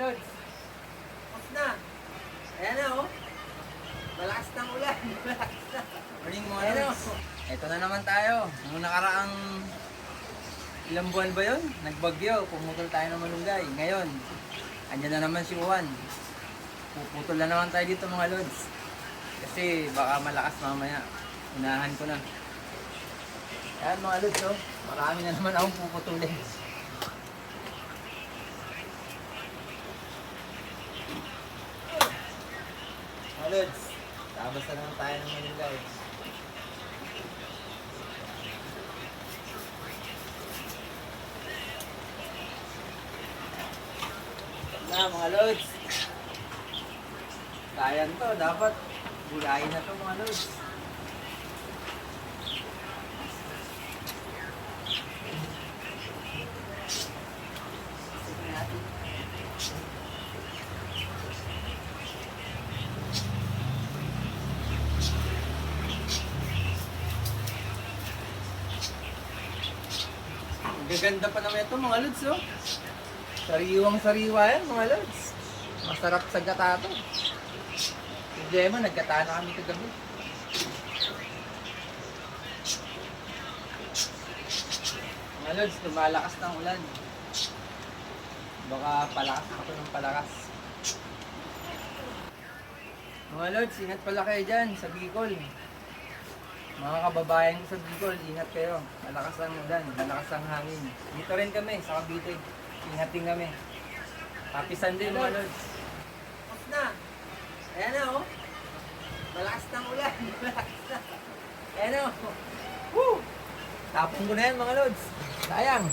Lods. Tapos na. Ayan na, oh. Malakas ng ulan. Malakas na. Morning mga Ayan, lods. oh. Ito na naman tayo. Nung nakaraang ilang buwan ba yun? Nagbagyo, pumutol tayo ng malunggay. Ngayon, andyan na naman si Juan. Puputol na naman tayo dito mga lods. Kasi baka malakas mamaya. Unahan ko na. Ayan mga lods, oh. Marami na naman akong puputulin. Lods, tabas na naman tayo ng malunggay. na mga lods. Sayang to, dapat gulayin na to mga lods. Gaganda pa naman ito mga lods oh. Sariwang sariwa yan mga lods. Masarap sa gata to. Problema, nagkata na kami kagabi. Mga lods, lumalakas ng ulan. Baka palakas ako ng palakas. Mga lods, ingat pala kayo dyan sa Bicol. Mga kababayan sa Bicol, ingat kayo. Malakas ang ulan, malakas ang hangin. Dito rin kami, sa Cavite. Ingat din kami. Happy Sunday mga lods. Tapos na. Ayan na, oh. Malakas ng ulan. Malakas na. Ayan na, oh. Woo! Tapong ko na yan mga lods. Sayang.